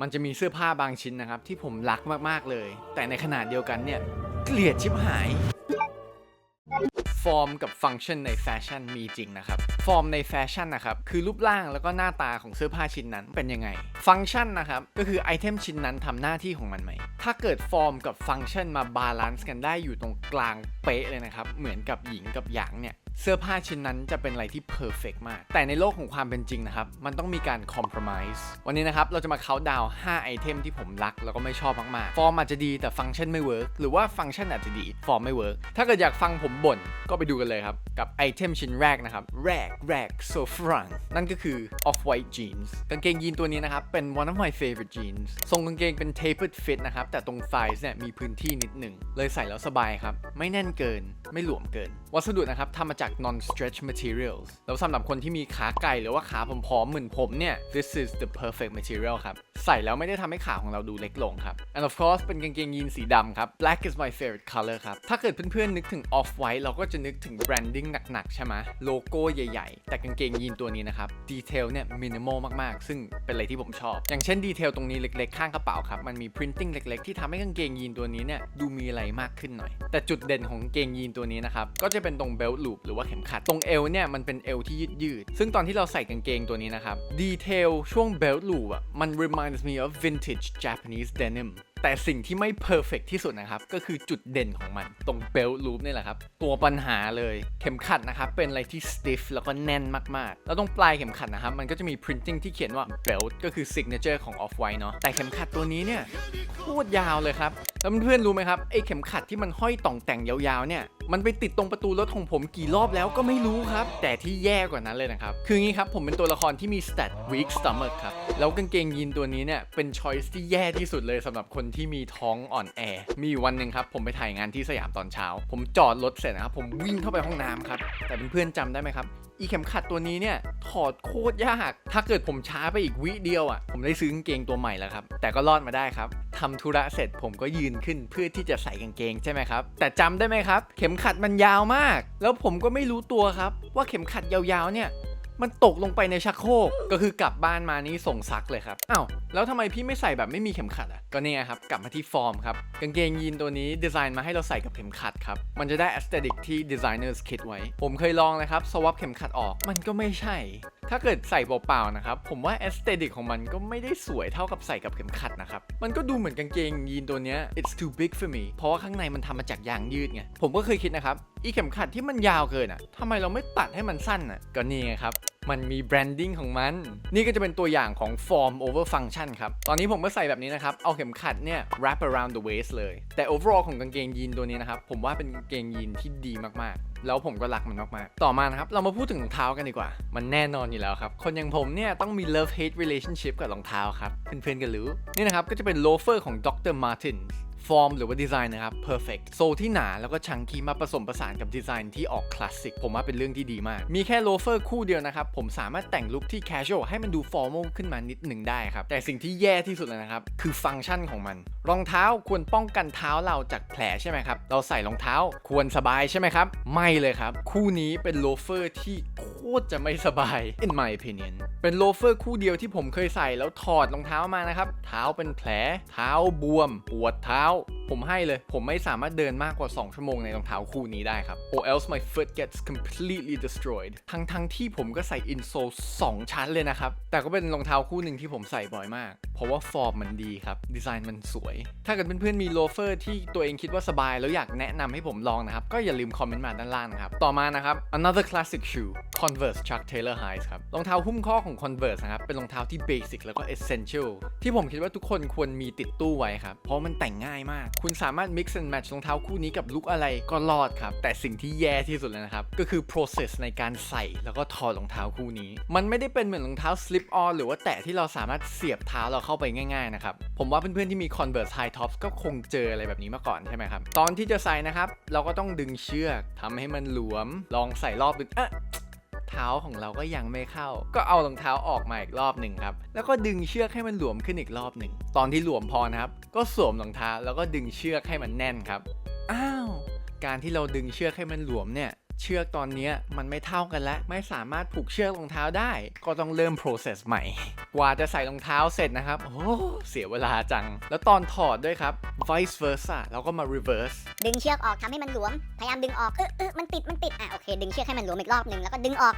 มันจะมีเสื้อผ้าบางชิ้นนะครับ ที่ผมรักมากๆเลย แต่ในขณะเดียวกันเนี่ย เกลียดชิบหาย ฟอร์มกับฟังก์ชันในแฟชั่นมีจริงนะครับ ฟอร์มในแฟชั่นนะครับ คือรูปร่างแล้วก็หน้าตาของเสื้อผ้าชิ้นนั้นเป็นยังไง ฟังก์ชันนะครับ ก็คือไอเทมชิ้นนั้นทำหน้าที่ของมันไหม ถ้าเกิดฟอร์มกับฟังก์ชันมาบาลานซ์กันได้อยู่ตรงกลางเป๊ะเลยนะครับ เหมือนกับหญิงกับหยางเนี่ย เสื้อผ้าชิ้นนั้นจะเป็นอะไรที่เพอร์เฟกมาก แต่ในโลกของความเป็นจริงนะครับ มันต้องมีการคอม p r o m i s e วันนี้นะครับ เราจะมาเคาน์ดาวน์5ไอเทมที่ผมรัก แล้วก็ไม่ชอบมาก ๆ ฟอร์มอาจจะดีแต่ฟังก์ชันไม่เวิร์กหรือว่าฟังก์ชันอาจจะดี ฟอร์มไม่เวิร์กถ้าเกิดอยากฟังผมบ่น ก็ไปดูกันเลยครับ กับไอเทมชิ้นแรกนะครับ แรกแรก so front นั่นก็คือ off white jeans กางเกงยีนตัวนี้นะครับเป็น one of my favorite jeans ทรงกางเกงเป็น tapered fit นะครับแต่ตรง thighs เนี่ยมีพื้นที่นิดหนึ่งเลยใส่แล้วสบายครับไม่แน่นเกิน ไม่หลวมเกิน วัสดุนะครับทำมาจาก non stretch materials แล้วสำหรับคนที่มีขาไก่หรือว่าขาผอมๆเหมือนผมเนี่ย this is the perfect material ครับ ใส่แล้วไม่ได้ทำให้ขาของเราดูเล็กลงครับ and of course เป็นกางเกงยีนสีดำครับ black is my favorite color ครับ ถ้าเกิดเพื่อนๆนึกถึง off white เราก็จะนึกถึง branding หนักๆ ใช่ไหมโลโก้ใหญ่ๆ แต่กางเกงยีนตัวนี้นะครับดีเทลเนี่ย minimal มากๆ ซึ่งเป็นอะไรที่ผมชอบ อย่างเช่นดีเทลตรงนี้เล็กๆ ข้างกระเป๋าครับ มันมี printing เล็กๆ ที่ทำให้กางเกงยีนตัวนี้เนี่ยดูมีอะไรมากขึ้นหน่อย แต่จุดเด่นของกางเกงยีนตัวนี้นะครับก็จะเป็นตรง belt loop หรือว่าเข็มขัด ตรงเอวเนี่ยมันเป็นเอวที่ยืดยืด ซึ่งตอนที่เราใส่กางเกงตัวนี้นะครับ ดีเทลช่วงเบลต์ลูปอะมัน reminds me of vintage Japanese denim แต่สิ่งที่ไม่ perfect ที่สุดนะครับ ก็คือจุดเด่นของมัน ตรง belt loop นี่แหละครับ ตัวปัญหาเลยเข็มขัดนะครับ เป็นอะไรที่ stiff แล้วก็แน่นมากๆ แล้วตรงปลายเข็มขัดนะครับ มันก็จะมี printing ที่เขียนว่า belt ก็คือ signature ของ off white เนาะแต่เข็มขัดตัวนี้เนี่ยโคตรยาวเลยครับแล้วเพื่อนๆรู้ไหมครับไอ้เข็มขัดที่มันห้อยต่องแต่งยาวๆเนี่ยมันไปติดตรงประตูรถของผมกี่รอบแล้วก็ไม่รู้ครับ แต่ที่แย่กว่านั้นเลยนะครับ คืองี้ครับ ผมเป็นตัวละครที่มี stat weak stomach ครับแล้วกางเกงยีนตัวนี้เนี่ยเป็น choice ที่แย่ที่สุดเลยสำหรับคนที่มีท้องอ่อนแอ มีอยู่วันหนึ่งครับ ผมไปถ่ายงานที่สยามตอนเช้า ผมจอดรถเสร็จนะครับ ผมวิ่งเข้าไปห้องน้ำครับ แต่เพื่อนๆจำได้ไหมครับ อีเข็มขัดตัวนี้เนี่ยถอดโคตรยาก ถ้าเกิดผมช้าไปอีกวิเดียวอะ ผมได้ซื้อกางเกงตัวใหม่แล้วครับ แต่ก็รอดมาได้ครับทำธุระเสร็จผมก็ยืนขึ้นเพื่อที่จะใส่กางเกงใช่ไหมครับ แต่จำได้ไหมครับ เข็มขัดมันยาวมาก แล้วผมก็ไม่รู้ตัวครับ ว่าเข็มขัดยาวๆเนี่ย มันตกลงไปในชักโครกก็คือกลับบ้านมานี่ส่งซักเลยครับอ้าวแล้วทำไมพี่ไม่ใส่แบบไม่มีเข็มขัดอะก็เนี่ยครับกลับมาที่ฟอร์มครับกางเกงยีนตัวนี้ดีไซน์มาให้เราใส่กับเข็มขัดครับมันจะได้เอสเตดิกที่ดีไซเนอร์คิดไว้ ผมเคยลองเลยครับสวอปเข็มขัดออกมันก็ไม่ใช่ ถ้าเกิดใส่เปล่าๆนะครับ ผมว่าแอสเตติกของมันก็ไม่ได้สวยเท่ากับใส่กับเข็มขัดนะครับ มันก็ดูเหมือนกางเกงยีนตัวเนี้ย it's too big for me เพราะว่าข้างในมันทำมาจากยางยืดไง ผมก็เคยคิดนะครับ อีเข็มขัดที่มันยาวเกินอะทำไมเราไม่ตัดให้มันสั้นอะ ก็นี่ไงครับ มันมีแบรนดิ้งของมัน นี่ก็จะเป็นตัวอย่างของ form over function ครับ ตอนนี้ผมก็ใส่แบบนี้นะครับ เอาเข็มขัดเนี่ย wrap around the waist เลย แต่ overall ของกางเกงยีนตัวนี้นะครับ ผมว่าเป็นกางเกงยีนที่ดีมากๆ แล้วผมก็รักมันมากๆ ต่อมานะครับ เรามาพูดถึงรองเท้ากันดีกว่า มันแน่นอนอยู่แล้วครับ คนอย่างผมเนี่ยต้องมี love hate relationship กับรองเท้าครับ เพื่อนๆก็รู้ นี่นะครับก็จะเป็น loafer ของ Dr. Martens ฟอร์มหรือว่าดีไซน์นะครับ perfect โซลที่หนาแล้วก็ชังคีมาผสมผสานกับดีไซน์ที่ออกคลาสสิกผมว่าเป็นเรื่องที่ดีมาก มีแค่โลเฟอร์คู่เดียวนะครับ ผมสามารถแต่งลุคที่ casual ให้มันดู formal ขึ้นมานิดหนึ่งได้ครับ แต่สิ่งที่แย่ที่สุดเลยนะครับ คือฟังก์ชันของมัน รองเท้าควรป้องกันเท้าเราจากแผลใช่ไหมครับ เราใส่รองเท้าควรสบายใช่ไหมครับ ไม่เลยครับ คู่นี้เป็นโลเฟอร์ที่โคตรจะไม่สบาย in my opinion เป็นโลเฟอร์คู่เดียวที่ผมเคยใส่แล้วถอดรองเท้ามานะครับ เท้าเป็นแผล เท้าบวม ปวดเท้า ผมให้เลย ผมไม่สามารถเดินมากกว่า 2 ชั่วโมงในรองเท้าคู่นี้ได้ครับ or else my foot gets completely destroyed ทั้งทั้งที่ผมก็ใส่ insole 2 ชั้นเลยนะครับ แต่ก็เป็นรองเท้าคู่หนึ่งที่ผมใส่บ่อยมาก เพราะว่าฟอร์มมันดีครับ ดีไซน์มันสวย ถ้าเกิดเพื่อนๆมีโลเฟอร์ที่ตัวเองคิดว่าสบาย แล้วอยากแนะนำให้ผมลองนะครับ ก็อย่าลืมคอมเมนต์มาด้านล่างนะครับ ต่อมานะครับ another classic shoe Converse Chuck Taylor Highs ครับ รองเท้าหุ้มข้อของ Converse นะครับ เป็นรองเท้าที่ basic แล้วก็ essential ที่ผมคิดว่าทุกคนควรมีติดตู้ไว้ครับ เพราะมันแต่งง่ายมากคุณสามารถ mix and match รองเท้าคู่นี้กับลุคอะไรก็รอดครับ แต่สิ่งที่แย่ที่สุดเลยนะครับ ก็คือ process ในการใส่แล้วก็ถอดรองเท้าคู่นี้ มันไม่ได้เป็นเหมือนรองเท้า slip on หรือว่าแตะที่เราสามารถเสียบเท้าเราเข้าไปง่ายๆนะครับ ผมว่าเพื่อนๆที่มี Converse High Tops ก็คงเจออะไรแบบนี้มาก่อนใช่ไหมครับ ตอนที่จะใส่นะครับ เราก็ต้องดึงเชือกทำให้มันหลวม ลองใส่รอบดึงอะ เท้าของเราก็ยังไม่เข้า ก็เอารองเท้าออกมาอีกรอบหนึ่งครับ แล้วก็ดึงเชือกให้มันหลวมขึ้นอีกรอบหนึ่ง ตอนที่หลวมพอนะครับ ก็สวมรองเท้าแล้วก็ดึงเชือกให้มันแน่นครับ อ้าว การที่เราดึงเชือกให้มันหลวมเนี่ย เชือกตอนเนี้ยมันไม่เท่ากันแล้ว ไม่สามารถผูกเชือกรองเท้าได้ ก็ต้องเริ่ม process ใหม่ กว่าจะใส่รองเท้าเสร็จนะครับ โอ้เสียเวลาจัง แล้วตอนถอดด้วยครับ vice versa แล้วก็มา reverse ดึงเชือกออกทำให้มันหลวม พยายามดึงออกเออเออมันติดมันติดอะโอเค ดึงเชือกให้มันหลวมอีกรอบหนึ่งแล้วก็ดึงออก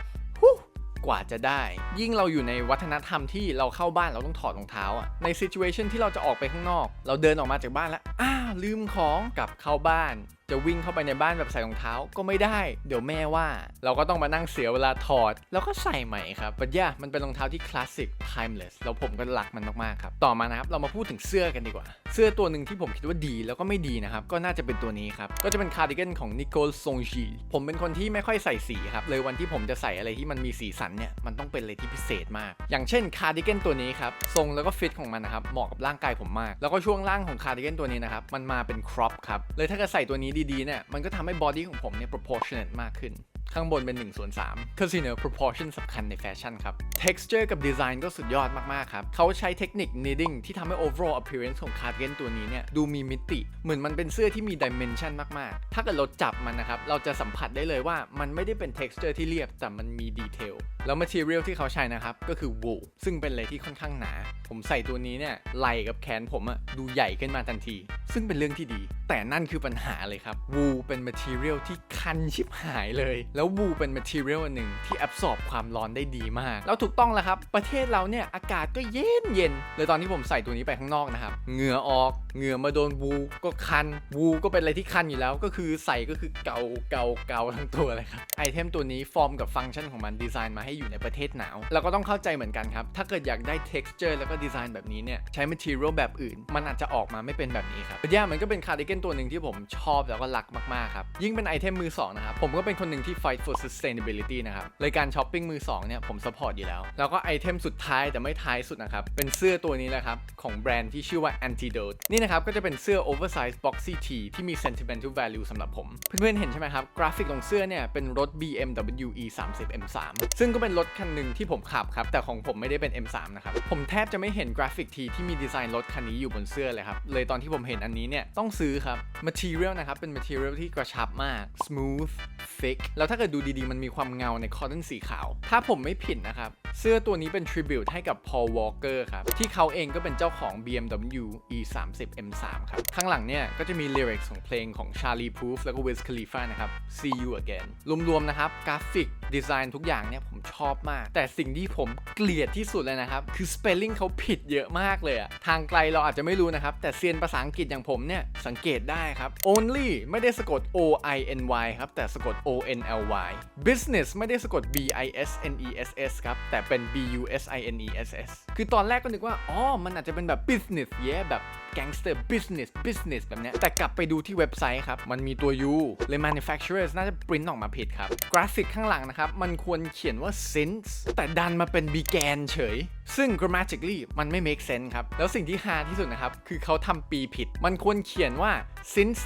กว่าจะได้ ยิ่งเราอยู่ในวัฒนธรรมที่เราเข้าบ้านเราต้องถอดรองเท้าอะใน situation ที่เราจะออกไปข้างนอก เราเดินออกมาจากบ้านแล้วอ้าวลืมของกลับเข้าบ้าน จะวิ่งเข้าไปในบ้านแบบใส่รองเท้าก็ไม่ได้ เดี๋ยวแม่ว่า เราก็ต้องมานั่งเสียเวลาถอด แล้วก็ใส่ใหม่ครับปัญญามันเป็นรองเท้าที่คลาสสิก timeless แล้วผมก็รักมันมากๆครับ ต่อมานะครับ เรามาพูดถึงเสื้อกันดีกว่า เสื้อตัวหนึ่งที่ผมคิดว่าดีแล้วก็ไม่ดีนะครับ ก็น่าจะเป็นตัวนี้ครับ ก็จะเป็นคาร์ดิ a n ของนิโคลซงจีผมเป็นคนที่ไม่ค่อยใส่สีครับ เลยวันที่ผมจะใส่อะไรที่มันมีสีสันเนี่ยมันต้องเป็นอะไรที่พิเศษมาก อย่างเช่นคาร์ดิ a n ตัวนี้ครับทรงแล้วก็ฟิตของมันนะครับเหมาะกับร่างกายผมมาก แล้วก็ช่วงล่างของคาร์ดิ a n ตัวนี้นะครับมันมาเป็นครอปครับเลยถ้าเกิดใส่ตัวนี้ดีๆเนี่ยมันก็ทำให้บอดี้ของผมเนี่ย proportionate มากขึ้น ข้างบนเป็น1ส่วน3 Casino proportion สำคัญในแฟชั่นครับ texture กับ design ก็สุดยอดมากๆครับ เขาใช้เทคนิค knitting ที่ทำให้ overall appearance ของ cardigan ตัวนี้เนี่ยดูมีมิติ เหมือนมันเป็นเสื้อที่มี dimension มากๆ ถ้าเกิดเราจับมันนะครับ เราจะสัมผัสได้เลยว่ามันไม่ได้เป็น texture ที่เรียบแต่มันมี detail แล้ว material ที่เขาใช้นะครับก็คือ wool ซึ่งเป็นอะไรที่ค่อนข้างหนา ผมใส่ตัวนี้เนี่ยไหล่กับแขนผมอะดูใหญ่ขึ้นมาทันที ซึ่งเป็นเรื่องที่ดี แต่นั่นคือปัญหาเลยครับ wool เป็น material ที่คันชิบหายเลย แล้ว wool เป็น material อันหนึ่งที่ absorb ความร้อนได้ดีมาก แล้วถูกต้องแล้วครับ ประเทศเราเนี่ยอากาศก็เย็นเย็นเลยตอนที่ผมใส่ตัวนี้ไปข้างนอกนะครับเหงื่อออกเหงื่อมาโดน wool ก็คัน wool ก็เป็นอะไรที่คันอยู่แล้ว ก็คือใส่ก็คือเกาเกาเกาทั้งตัวเลยครับไอเทมตัวนี้ฟอร์มกับฟังก์ชันของมันดีไซน์มาให้อยู่ในประเทศหนาวเราก็ต้องเข้าใจเหมือนกันครับถ้าเกิดอยากได้ texture แล้วก็ดีไซน์แบบนี้เนี่ยใช้ material แบบอื่น มันอาจจะออกมาไม่เป็นแบบนี้ครับย่ามันก็เป็นคาร์ดิ a n ตัวหนึ่งที่ผมชอบแล้วก็รักมากๆครับยิ่งเป็นไอเทมมือสองนะครับผมก็เป็นคนหนึ่งที่ fight for sustainability นะครับเลยการช้อปปิ้งมือสองเนี่ยผม support อยู่แล้ว แล้วก็ไอเทมสุดท้ายแต่ไม่ท้ายสุดนะครับเป็นเสื้อตัวนี้แหละครับของแบรนด์ที่ชื่อว่า Antidote นี่นะครับก็จะเป็นเสื้อ oversize boxy t ที่มี sentimental value สำหรับผม เพื่อนๆเห็นใช่ไหมครับกราฟิกของเสื้อเนี่ยเป็นรถ BMW E 3 0 M3 ซึ่งก็เป็นรถคันหนึ่งที่ผมขับครับแต่ของผมไม่ได้เป็น M3 นะครับผมแทบจะไม่เห็นกราฟิกทีที่มีดีไซน์รถคันนี้อยู่บนเสื้อเลยครับ เลยตอนที่ผมเห็นอันนี้เนี่ยต้องซื้อครับ material นะครับ เป็น material ที่กระชับมาก smooth thick แล้วถ้าเกิดดูดีๆ มันมีความเงาในคอตตอนสีขาว ถ้าผมไม่ผิดนะครับ เสื้อตัวนี้เป็น tribute ให้กับ Paul Walker ครับ ที่เขาเองก็เป็นเจ้าของ BMW E 3 0 M3 ครับ ข้างหลังเนี่ยก็จะมี lyrics ของเพลงของ Charlie Puth แล้วก็ Wiz Khalifa นะครับ See You Again รวมๆนะครับกราฟิก ดีไซน์ทุกอย่างเนี่ยผมชอบมาก แต่สิ่งที่ผมเกลียดที่สุดเลยนะครับ คือ spelling เขาผิดเยอะมากเลยอะทางไกลเราอาจจะไม่รู้นะครับ แต่เซียนภาษาอังกฤษอย่างผมเนี่ยสังเกตได้ครับ only ไม่ได้สะกด O I N Y ครับ แต่สะกด O N L Y business ไม่ได้สะกด B I S N E S S ครับ แต่เป็น B U S I N E S S คือตอนแรกก็นึกว่า อ๋อ มันอาจจะเป็นแบบ business เย้แบบ gangster business business แบบเนี้ยแต่กลับไปดูที่เว็บไซต์ครับ มันมีตัว U เลย manufacturers น่าจะปริ้นออกมาผิดครับ กราฟิกข้างหลังนะครับ มันควรเขียนว่า since แต่ดันมาเป็น began เฉย ซึ่ง grammatically มันไม่ make sense ครับ แล้วสิ่งที่ฮาที่สุดนะครับ คือเขาทำปีผิด มันควรเขียนว่า since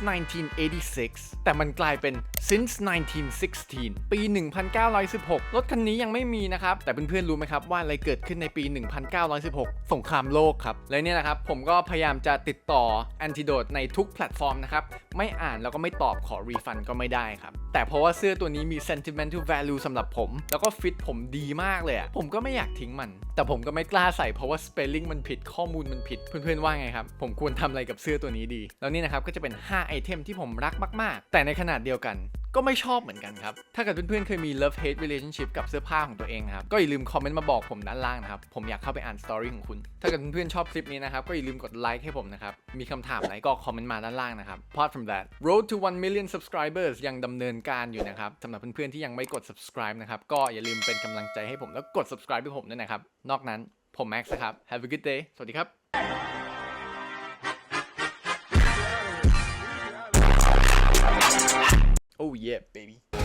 1986 แต่มันกลายเป็น since 1916 ปี 1916 รถคันนี้ยังไม่มีนะครับ แต่เพื่อนๆรู้ไหมครับว่าอะไรเกิดขึ้นในปี 1916 สงครามโลกครับ และเนี่ยนะครับ ผมก็พยายามจะติดต่อ Antidote ในทุกแพลตฟอร์มนะครับ ไม่อ่านแล้วก็ไม่ตอบขอรีฟันก็ไม่ได้ครับ แต่เพราะว่าเสื้อตัวนี้มี sentimental value สำหรับผม แล้วก็ฟิตผมดีมากเลยอะผมก็ไม่อยากทิ้งมัน แต่ผมก็ไม่กล้าใส่เพราะว่า spelling มันผิดข้อมูลมันผิดเพื่อนๆว่าไงครับผมควรทำอะไรกับเสื้อตัวนี้ดี แล้วนี่นะครับก็จะเป็น 5 ไอเทมที่ผมรักมาก ๆ แต่ในขนาดเดียวกันก็ไม่ชอบเหมือนกันครับ ถ้าเกิดเพื่อนๆ เคยมี love hate relationship กับเสื้อผ้าของตัวเองนะครับ ก็อย่าลืมคอมเมนต์มาบอกผมด้านล่างนะครับ ผมอยากเข้าไปอ่านสตอรี่ของคุณ ถ้าเกิดเพื่อนๆ ชอบคลิปนี้นะครับ ก็อย่าลืมกดไลค์ให้ผมนะครับ มีคำถามอะไรก็คอมเมนต์มาด้านล่างนะครับ apart from that road to 1 million subscribers ยังดำเนินการอยู่นะครับสำหรับเพื่อนๆ ที่ยังไม่กด subscribe นะครับ ก็อย่าลืมเป็นกำลังใจให้ผมแล้วกด subscribe ให้ผมด้วยนะครับ นอกนั้นผมแม็กซ์ครับ have a good day สวัสดีครับ dip, baby.